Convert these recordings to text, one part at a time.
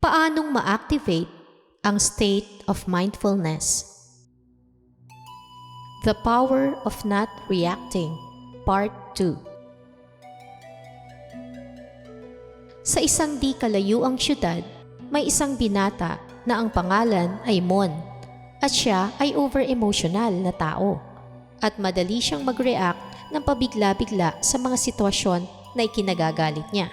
Paanong ma-activate ang state of mindfulness? The Power of Not Reacting Part 2 Sa isang di kalayuang syudad, may isang binata na ang pangalan ay Mon at siya ay over-emotional na tao at madali siyang mag-react ng pabigla-bigla sa mga sitwasyon na ikinagagalit niya.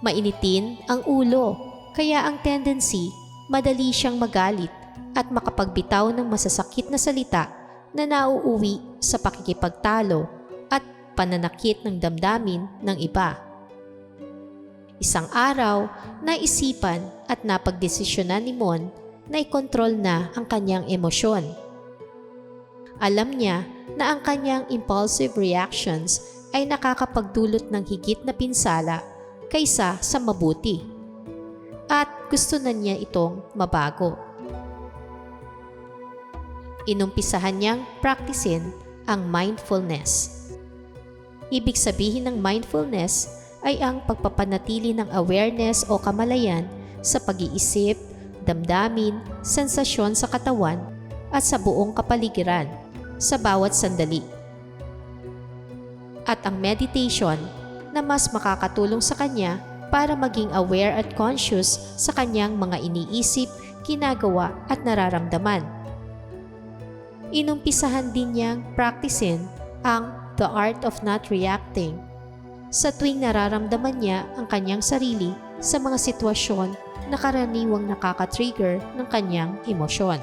Mainitin ang ulo, kaya ang tendency, madali siyang magalit at makapagbitaw ng masasakit na salita na nauuwi sa pakikipagtalo at pananakit ng damdamin ng iba. Isang araw, naisipan at napagdesisyonan ni Mon na ikontrol na ang kanyang emosyon. Alam niya na ang kanyang impulsive reactions ay nakakapagdulot ng higit na pinsala kaysa sa mabuti. At gusto na niya itong mabago. Inumpisahan niyang praktisin ang mindfulness. Ibig sabihin ng mindfulness ay ang pagpapanatili ng awareness o kamalayan sa pag-iisip, damdamin, sensasyon sa katawan at sa buong kapaligiran sa bawat sandali. At ang meditation na mas makakatulong sa kanya para maging aware at conscious sa kanyang mga iniisip, ginagawa at nararamdaman. Inumpisahan din niyang practicein ang The Art of Not Reacting sa tuwing nararamdaman niya ang kanyang sarili sa mga sitwasyon na karaniwang nakaka-trigger ng kanyang emosyon.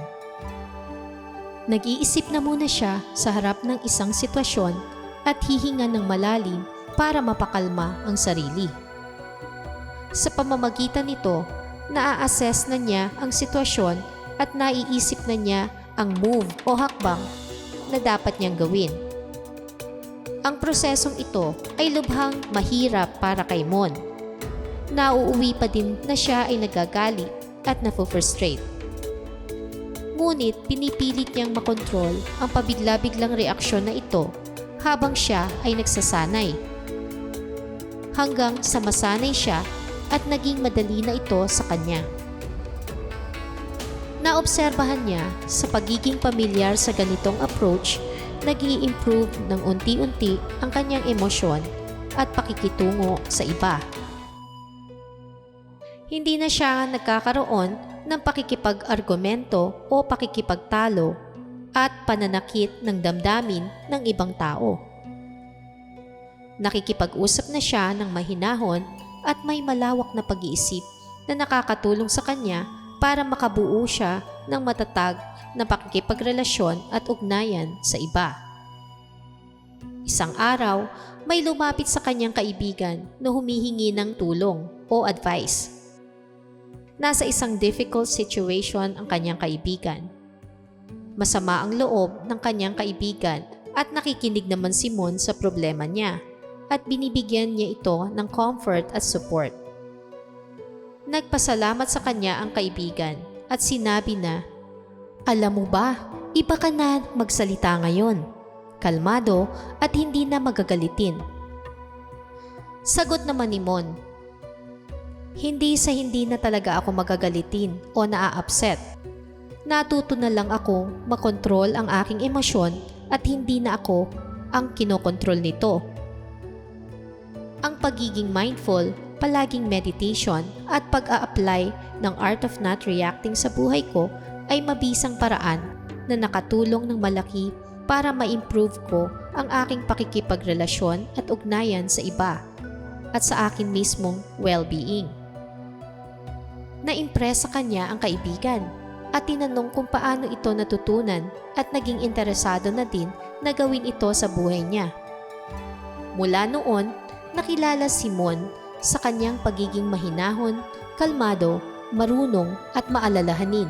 Nag-iisip na muna siya sa harap ng isang sitwasyon at hihinga ng malalim para mapakalma ang sarili. Sa pamamagitan nito, naa-assess na niya ang sitwasyon at naiisip na niya ang move o hakbang na dapat niyang gawin. Ang prosesong ito ay lubhang mahirap para kay Mon. Nauuwi pa din na siya ay nagagalit at nafo-frustrate. Ngunit pinipilit niyang makontrol ang pabigla-biglang reaksyon na ito habang siya ay nagsasanay. Hanggang sa masanay siya at naging madali na ito sa kanya. Naobserbahan niya sa pagiging pamilyar sa ganitong approach, nag improve ng unti-unti ang kanyang emosyon at pakikitungo sa iba. Hindi na siya nagkakaroon ng pakikipag-argumento o pakikipagtalo at pananakit ng damdamin ng ibang tao. Nakikipag-usap na siya ng mahinahon at may malawak na pag-iisip na nakakatulong sa kanya para makabuo siya ng matatag na pakikipagrelasyon at ugnayan sa iba. Isang araw, may lumapit sa kanyang kaibigan na humihingi ng tulong o advice. Nasa isang difficult situation ang kanyang kaibigan. Masama ang loob ng kanyang kaibigan at nakikinig naman si Mon sa problema niya at binibigyan niya ito ng comfort at support. Nagpasalamat sa kanya ang kaibigan at sinabi na, Alam mo ba, iba ka na magsalita ngayon. Kalmado at hindi na magagalitin. Sagot naman ni Mon, Hindi sa hindi na talaga ako magagalitin o naa-upset. Natuto na lang ako makontrol ang aking emosyon at hindi na ako ang kinokontrol nito ang pagiging mindful, palaging meditation at pag-a-apply ng art of not reacting sa buhay ko ay mabisang paraan na nakatulong ng malaki para ma-improve ko ang aking pakikipagrelasyon at ugnayan sa iba at sa akin mismong well-being. Na-impress sa kanya ang kaibigan at tinanong kung paano ito natutunan at naging interesado na din na gawin ito sa buhay niya. Mula noon, nakilala si Mon sa kanyang pagiging mahinahon, kalmado, marunong at maalalahanin.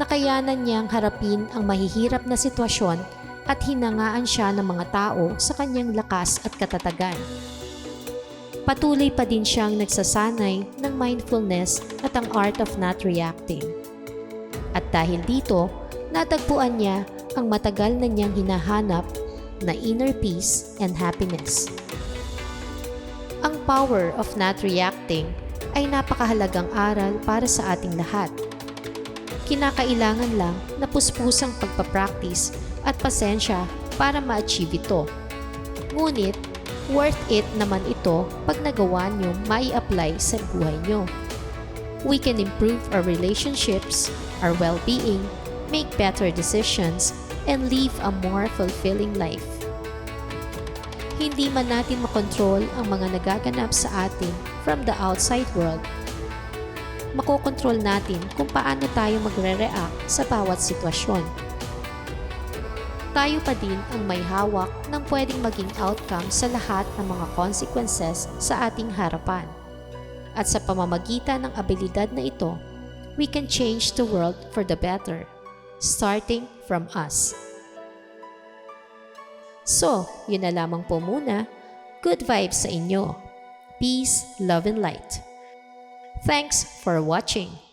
Nakayanan niyang harapin ang mahihirap na sitwasyon at hinangaan siya ng mga tao sa kanyang lakas at katatagan. Patuloy pa din siyang nagsasanay ng mindfulness at ang art of not reacting. At dahil dito, natagpuan niya ang matagal na niyang hinahanap na inner peace and happiness. Ang power of not reacting ay napakahalagang aral para sa ating lahat. Kinakailangan lang na puspusang pagpapractice at pasensya para ma-achieve ito. Ngunit, worth it naman ito pag nagawa nyo mai-apply sa buhay nyo. We can improve our relationships, our well-being, make better decisions, and live a more fulfilling life. Hindi man natin makontrol ang mga nagaganap sa atin from the outside world, makokontrol natin kung paano tayo magre-react sa bawat sitwasyon. Tayo pa din ang may hawak ng pwedeng maging outcome sa lahat ng mga consequences sa ating harapan. At sa pamamagitan ng abilidad na ito, we can change the world for the better, starting from us. So, yun na lamang po muna. Good vibes sa inyo. Peace, love, and light. Thanks for watching.